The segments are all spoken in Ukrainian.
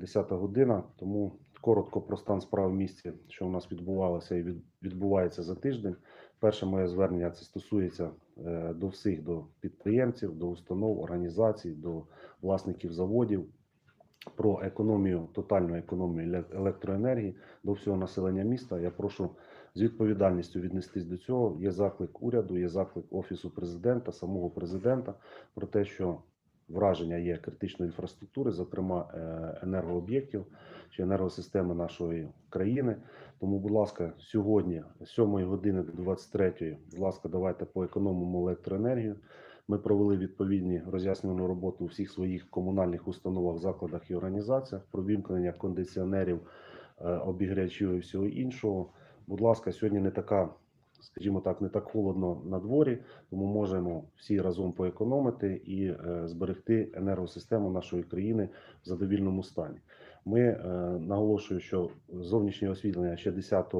10 година. Тому коротко про стан справ в місті, що у нас відбувалося і від- відбувається за тиждень. Перше моє звернення це стосується е, до всіх до підприємців, до установ, організацій, до власників заводів про економію, тотальну економію електроенергії до всього населення міста. Я прошу з відповідальністю віднестись до цього. Є заклик уряду, є заклик офісу президента, самого президента про те, що враження є критичної інфраструктури, зокрема е, енергооб'єктів чи енергосистеми нашої країни. Тому, будь ласка, сьогодні з 7 години до 23, будь ласка, давайте поекономимо електроенергію. Ми провели відповідні роз'яснювальну роботу у всіх своїх комунальних установах, закладах і організаціях про вімкнення кондиціонерів, е, обігрівачів і всього іншого. Будь ласка, сьогодні не така, скажімо так, не так холодно на дворі, тому можемо всі разом поекономити і е, зберегти енергосистему нашої країни в задовільному стані. Ми е, наголошую, що зовнішнє освітлення ще 10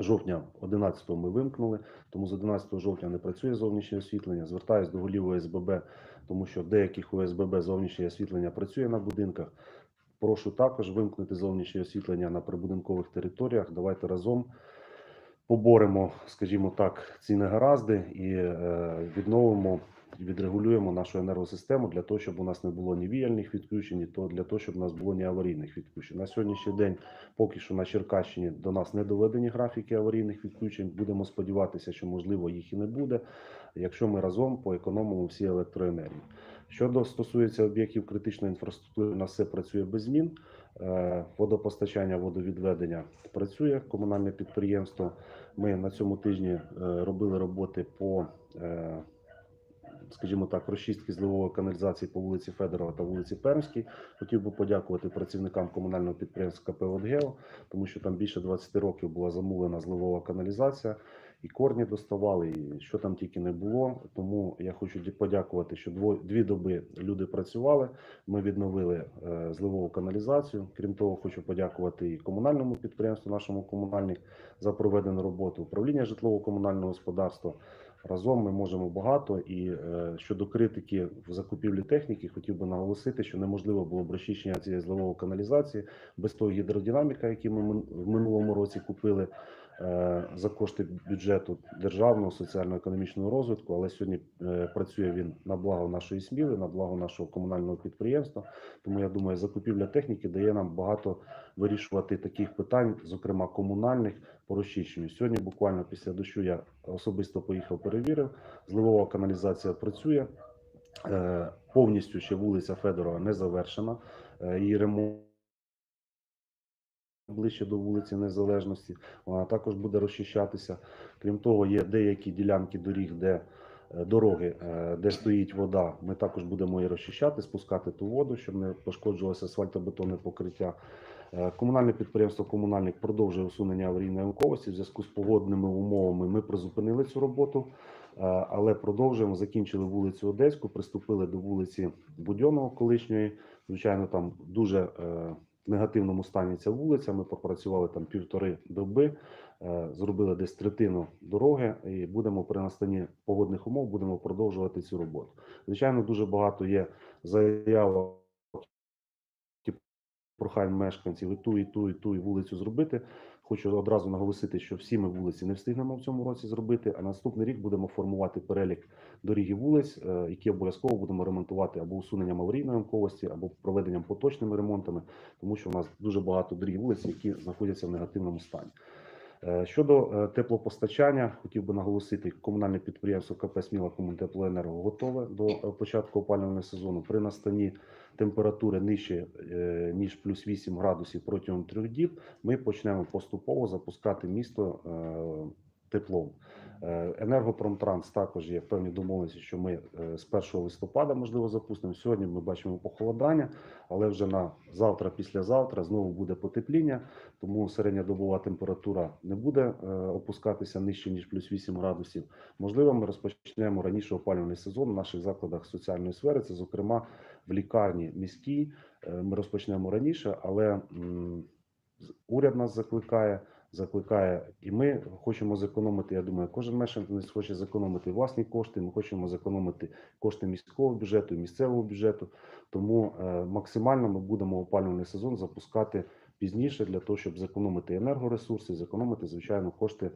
жовтня 11 ми вимкнули, тому з 11 жовтня не працює зовнішнє освітлення. Звертаюсь до голів ОСББ, тому що в деяких ОСББ зовнішнє освітлення працює на будинках. Прошу також вимкнути зовнішнє освітлення на прибудинкових територіях. Давайте разом поборемо, скажімо так, ці негаразди і е, відновимо, відрегулюємо нашу енергосистему для того, щоб у нас не було ні віяльних відключень, ні то для того, щоб у нас було ні аварійних відключень. На сьогоднішній день поки що на Черкащині до нас не доведені графіки аварійних відключень. Будемо сподіватися, що можливо їх і не буде, якщо ми разом поекономимо всі електроенергії. Щодо стосується об'єктів критичної інфраструктури, у нас все працює без змін. Е, Водопостачання, водовідведення працює комунальне підприємство. Ми на цьому тижні е, робили роботи по, е, скажімо так, розчистки зливової каналізації по вулиці Федорова та вулиці Пермській. Хотів би подякувати працівникам комунального підприємства КП «Водгео», тому що там більше 20 років була замовлена зливова каналізація, і корні доставали, і що там тільки не було. Тому я хочу подякувати, що дво, дві доби люди працювали. Ми відновили е, зливову каналізацію. Крім того, хочу подякувати і комунальному підприємству, нашому комунальник за проведену роботу, управління житлово-комунального господарства. Разом ми можемо багато. І е, щодо критики в закупівлі техніки, хотів би наголосити, що неможливо було б розчищення цієї зливової каналізації без того гідродинаміка, який ми в минулому році купили за кошти бюджету державного соціально-економічного розвитку. Але сьогодні е, працює він на благо нашої сміли, на благо нашого комунального підприємства. Тому я думаю, закупівля техніки дає нам багато вирішувати таких питань, зокрема комунальних по розчищенню. Сьогодні, буквально після дощу, я особисто поїхав, перевірив. Зливова каналізація працює. Е, Повністю ще вулиця Федорова не завершена. Е, Її ремонт ближче до вулиці Незалежності. Вона також буде розчищатися. Крім того, є деякі ділянки доріг, де е, дороги, е, де стоїть вода. Ми також будемо її розчищати, спускати ту воду, щоб не пошкоджувалося асфальтобетонне покриття. Е, Комунальне підприємство Комунальник продовжує усунення аварійної омковості. В зв'язку з погодними умовами ми призупинили цю роботу, але продовжуємо. Закінчили вулицю Одеську, приступили до вулиці Будьонного колишньої. Звичайно, там дуже негативному стані ця вулиця. Ми попрацювали там півтори доби, е, зробили десь третину дороги, і будемо при настанні погодних умов будемо продовжувати цю роботу. Звичайно, дуже багато є заявок прохань мешканців і ту, і ту, і ту, і вулицю зробити. Хочу одразу наголосити, що всі ми вулиці не встигнемо в цьому році зробити. А наступний рік будемо формувати перелік доріг і вулиць, е, які обов'язково будемо ремонтувати або усуненням аварійної ямковості, або проведенням поточними ремонтами, тому що у нас дуже багато доріг і вулиць, які знаходяться в негативному стані. Е, Щодо е, теплопостачання, хотів би наголосити, комунальне підприємство КП Сміла Комунтеплоенерго готове до е, початку опалювального сезону. При настанні температури нижче ніж плюс 8 градусів протягом трьох діб. Ми почнемо поступово запускати місто теплом. Е, Енергопромтранс також є певні домовленості, що ми е, з 1 листопада можливо запустимо. Сьогодні ми бачимо похолодання, але вже на завтра, післязавтра знову буде потепління, тому середньодобова температура не буде е, опускатися нижче ніж плюс 8 градусів. Можливо, ми розпочнемо раніше опалювальний сезон в наших закладах соціальної сфери. Це зокрема в лікарні міській. Ми розпочнемо раніше, але уряд нас закликає закликає, і ми хочемо зекономити. Я думаю, кожен мешканець хоче зекономити власні кошти. Ми хочемо зекономити кошти міського бюджету, місцевого бюджету. Тому е, максимально ми будемо опалювальний сезон запускати пізніше для того, щоб зекономити енергоресурси, зекономити звичайно кошти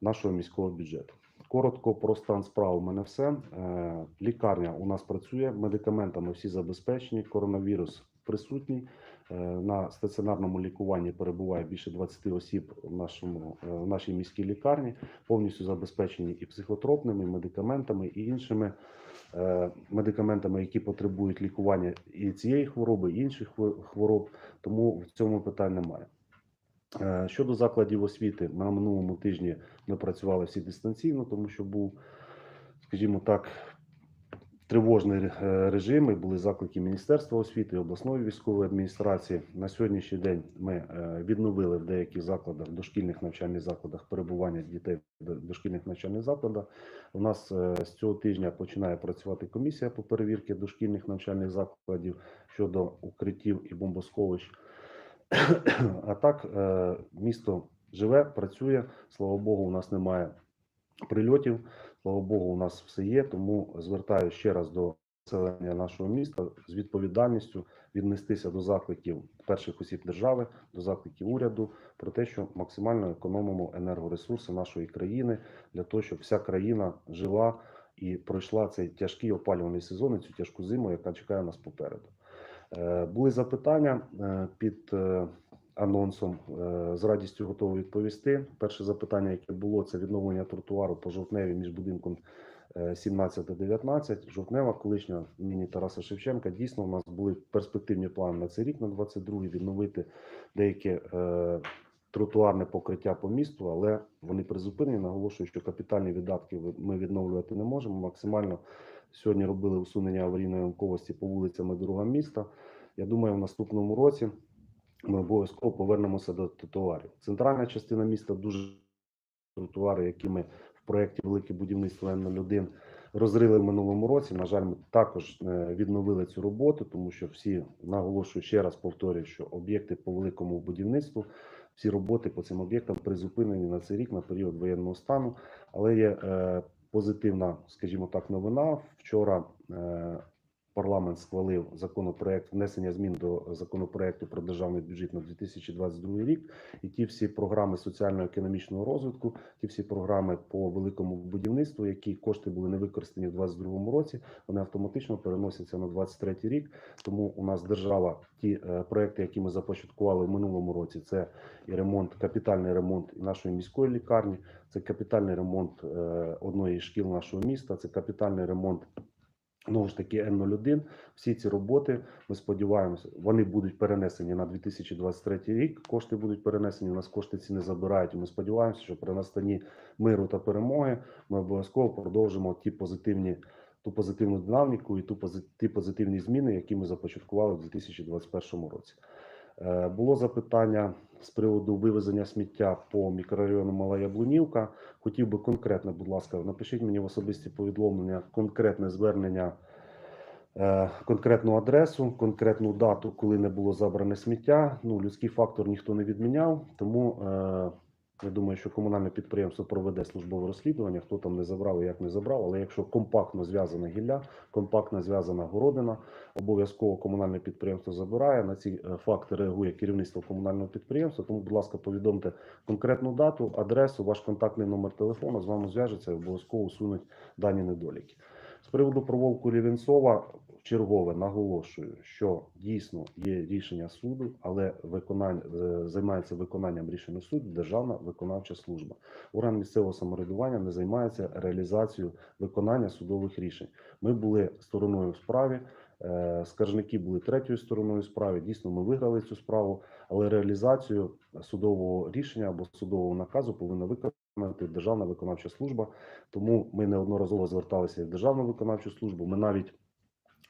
нашого міського бюджету. Коротко про стан справ у мене все. Е, Лікарня у нас працює, медикаментами всі забезпечені, коронавірус присутній. Е, На стаціонарному лікуванні перебуває більше 20 осіб в, нашому, е, в нашій міській лікарні, повністю забезпечені і психотропними, і медикаментами, і іншими медикаментами, які потребують лікування і цієї хвороби, і інших хвороб. Тому в цьому питань немає. Е, Щодо закладів освіти, на минулому тижні ми працювали всі дистанційно, тому що був, скажімо так, тривожний е, режим. і Були заклики Міністерства освіти, обласної військової адміністрації. На сьогоднішній день ми е, відновили в деяких закладах, дошкільних навчальних закладах перебування дітей в дошкільних навчальних закладах. У нас з цього тижня починає працювати комісія по перевірці дошкільних навчальних закладів щодо укриттів і бомбосховищ. А так, е, місто живе, працює. Слава Богу, у нас немає прильотів. Слава Богу, у нас все є. Тому звертаю ще раз до населення нашого міста з відповідальністю віднестися до закликів перших осіб держави, до закликів уряду про те, що максимально економимо енергоресурси нашої країни для того, щоб вся країна жила і пройшла цей тяжкий опалювальний сезон, і цю тяжку зиму, яка чекає нас попереду. Е, Були запитання е, під е, анонсом. З радістю готовий відповісти. Перше запитання, яке було, це відновлення тротуару по жовтневі між будинком е, 17 та 19. Жовтнева, колишня імені Тараса Шевченка. Дійсно, у нас були перспективні плани на цей рік, на 22 відновити деяке е, тротуарне покриття по місту, але вони призупинені. Наголошую, що капітальні видатки ми відновлювати не можемо. Максимально сьогодні робили усунення аварійної ямковості по вулицям і дорогам міста. Я думаю, в наступному році ми обов'язково повернемося до тротуарів. Центральна частина міста дуже тротуари, які ми в проєкті Велике будівництво Н01 розрили в минулому році. На жаль, ми також е, відновили цю роботу, тому що всі наголошую ще раз повторюю, що об'єкти по великому будівництву, всі роботи по цим об'єктам призупинені на цей рік на період воєнного стану. Але є е, позитивна, скажімо так, новина. Вчора е, парламент схвалив законопроект внесення змін до законопроекту про державний бюджет на 2022 рік. І ті всі програми соціально-економічного розвитку, ті всі програми по великому будівництву, які кошти були не використані в 2022 році, вони автоматично переносяться на 2023 рік. Тому у нас держава ті е, проекти, які ми започаткували в минулому році, це і ремонт, капітальний ремонт нашої міської лікарні, це капітальний ремонт е, одної шкіл нашого міста, це капітальний ремонт. Знову ж таки, Н01. Всі ці роботи, ми сподіваємося, вони будуть перенесені на 2023 рік. Кошти будуть перенесені. У нас кошти ці не забирають. Ми сподіваємося, що при настанні миру та перемоги ми обов'язково продовжимо ті позитивні, ту позитивну динаміку і ту ті позитивні зміни, які ми започаткували в 2021 році. Е, Було запитання з приводу вивезення сміття по мікрорайону Мала Яблунівка. Хотів би конкретно, будь ласка, напишіть мені в особисті повідомлення, конкретне звернення, е, конкретну адресу, конкретну дату, коли не було забране сміття. Ну, людський фактор ніхто не відміняв, тому е, я думаю, що комунальне підприємство проведе службове розслідування, хто там не забрав і як не забрав. Але якщо компактно зв'язана гілля, компактно зв'язана городина, обов'язково комунальне підприємство забирає. На ці е, факти реагує керівництво комунального підприємства. Тому, будь ласка, повідомте конкретну дату, адресу, ваш контактний номер телефону. З вами зв'яжеться і обов'язково усунуть дані недоліки. З приводу провулку Рівенцова чергове наголошую, що дійсно є рішення суду, але виконання е, займається виконанням рішення суду Державна виконавча служба. Орган місцевого самоврядування не займається реалізацією виконання судових рішень. Ми були стороною в справі. е, Скаржники були третьою стороною в справі. Дійсно, ми виграли цю справу, але реалізацію судового рішення або судового наказу повинна виконати Державна виконавча служба. Тому ми неодноразово зверталися в Державну виконавчу службу. Ми навіть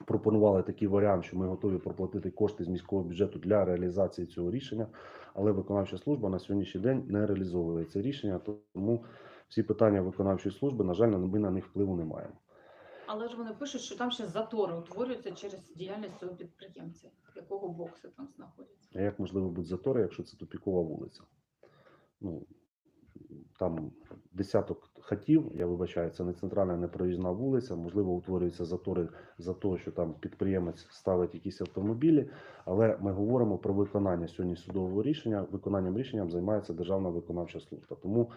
пропонували такий варіант, що ми готові проплатити кошти з міського бюджету для реалізації цього рішення, але виконавча служба на сьогоднішній день не реалізовує це рішення. Тому всі питання виконавчої служби, на жаль, ми на них впливу не маємо. Але ж вони пишуть, що там ще затори утворюються через діяльність цього підприємця. Якого боксу там знаходяться? А як можливо будуть затори, якщо це тупікова вулиця? ну, там десяток хатів, я вибачаю, це не центральна, не проїзна вулиця. Можливо, утворюються затори за те, що там підприємець ставить якісь автомобілі. Але ми говоримо про виконання сьогодні судового рішення. Виконанням рішенням займається Державна виконавча служба. Тому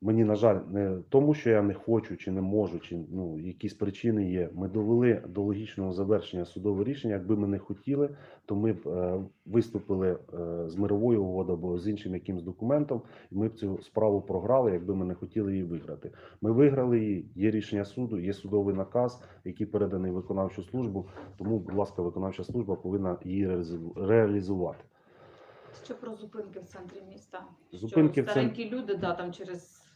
мені, на жаль, не тому, що я не хочу чи не можу, чи ну якісь причини є. Ми довели до логічного завершення судове рішення. Якби ми не хотіли, то ми б е, виступили е, з мировою угодою або з іншим якимсь документом, і ми б цю справу програли, якби ми не хотіли її виграти. Ми виграли її. Є рішення суду, є судовий наказ, який переданий виконавчу службу. Тому, будь ласка, виконавча служба повинна її реалізу- реалізувати. Ще про зупинки в центрі міста. Зупинки що в цен- старенькі люди, да, там через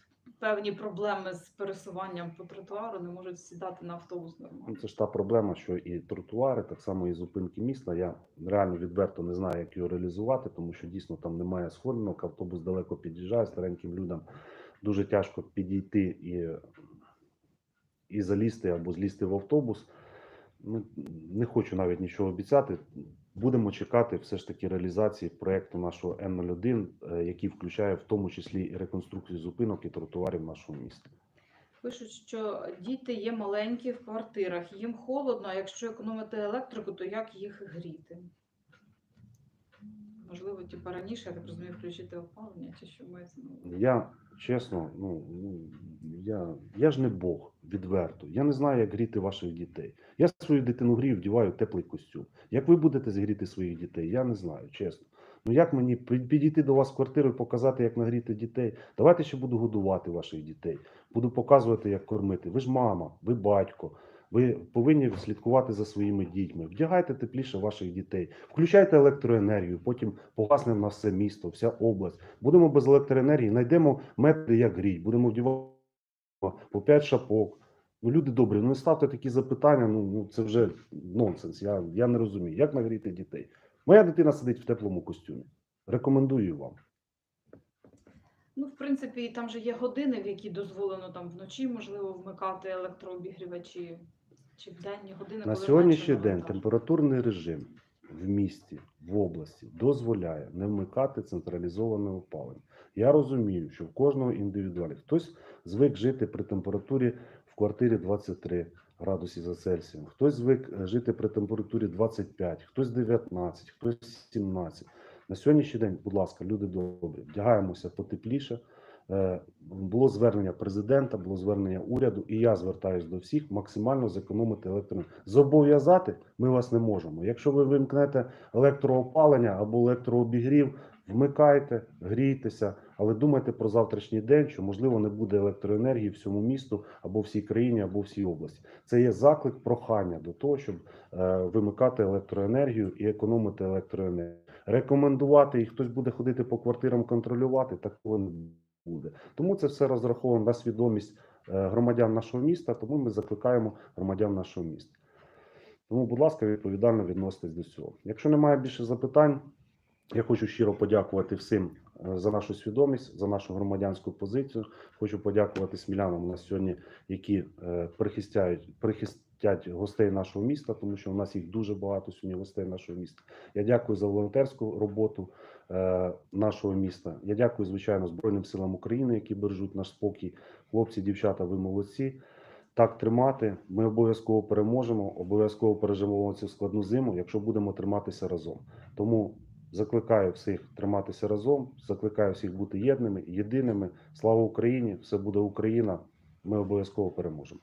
певні проблеми з пересуванням по тротуару не можуть сідати на автобус Ну, нормально. Це ж та проблема, що і тротуари, так само і зупинки міста. Я реально відверто не знаю, як його реалізувати, тому що дійсно там немає сходинок, автобус далеко під'їжджає стареньким людям. Дуже тяжко підійти і, і залізти або злізти в автобус. Ну, не хочу навіть нічого обіцяти. Будемо чекати все ж таки реалізації проекту нашого Н01, е, який включає в тому числі і реконструкцію зупинок і тротуарів нашого міста. Пишуть, що діти є маленькі в квартирах, їм холодно, а якщо економити електрику, то як їх гріти? Можливо, типу раніше, я так розумію, включити опалення чи що мається на увазі? Я чесно, ну, ну я, я ж не Бог, відверто. Я не знаю, як гріти ваших дітей. Я свою дитину грію, вдіваю теплий костюм. Як ви будете згріти своїх дітей, я не знаю, чесно. Ну як мені підійти до вас в квартиру і показати, як нагріти дітей? Давайте ще буду годувати ваших дітей. Буду показувати, як кормити. Ви ж мама, ви батько. Ви повинні слідкувати за своїми дітьми. Вдягайте тепліше ваших дітей, включайте електроенергію, потім погасне на все місто, вся область. Будемо без електроенергії, знайдемо методи, як грій, будемо вдівати по 5 шапок. Ну, люди добрі, ну не ставте такі запитання. Ну, ну це вже нонсенс. Я, я не розумію, як нагріти дітей. Моя дитина сидить в теплому костюмі. Рекомендую вам. Ну, в принципі, там же є години, в які дозволено там вночі, можливо, вмикати електрообігрівачі чи в денні години. На сьогоднішній день температурний режим в місті, в області дозволяє не вмикати централізоване опалення. Я розумію, що в кожного індивідуально хтось звик жити при температурі в квартирі 23 градусі за Цельсієм, хтось звик е, жити при температурі 25, хтось 19, хтось 17. На сьогоднішній день, будь ласка, люди добрі, вдягаємося потепліше. Е, Було звернення президента, було звернення уряду, і я звертаюся до всіх максимально зекономити електроенергію. Зобов'язати ми вас не можемо. Якщо ви вимкнете електроопалення або електрообігрів, вмикайте, грійтеся, але думайте про завтрашній день, що можливо не буде електроенергії всьому місту або всій країні, або всій області. Це є заклик прохання до того, щоб е, вимикати електроенергію і економити електроенергію. Рекомендувати і хтось буде ходити по квартирам контролювати, такого не буде. Тому це все розраховано на свідомість е, громадян нашого міста. Тому ми закликаємо громадян нашого міста. Тому, будь ласка, відповідально відноситесь до цього. Якщо немає більше запитань, я хочу щиро подякувати всім е, за нашу свідомість, за нашу громадянську позицію. Хочу подякувати смілянам на нас сьогодні, які е, прихистяють прихист. 5 гостей нашого міста, тому що у нас їх дуже багато сьогодні гостей нашого міста. Я дякую за волонтерську роботу е, нашого міста. Я дякую, звичайно, Збройним силам України, які бережуть наш спокій. Хлопці, дівчата, ви молодці. Так тримати. Ми обов'язково переможемо, обов'язково переживемо цю складну зиму, якщо будемо триматися разом. Тому закликаю всіх триматися разом. Закликаю всіх бути єдними, єдиними. Слава Україні! Все буде Україна. Ми обов'язково переможемо.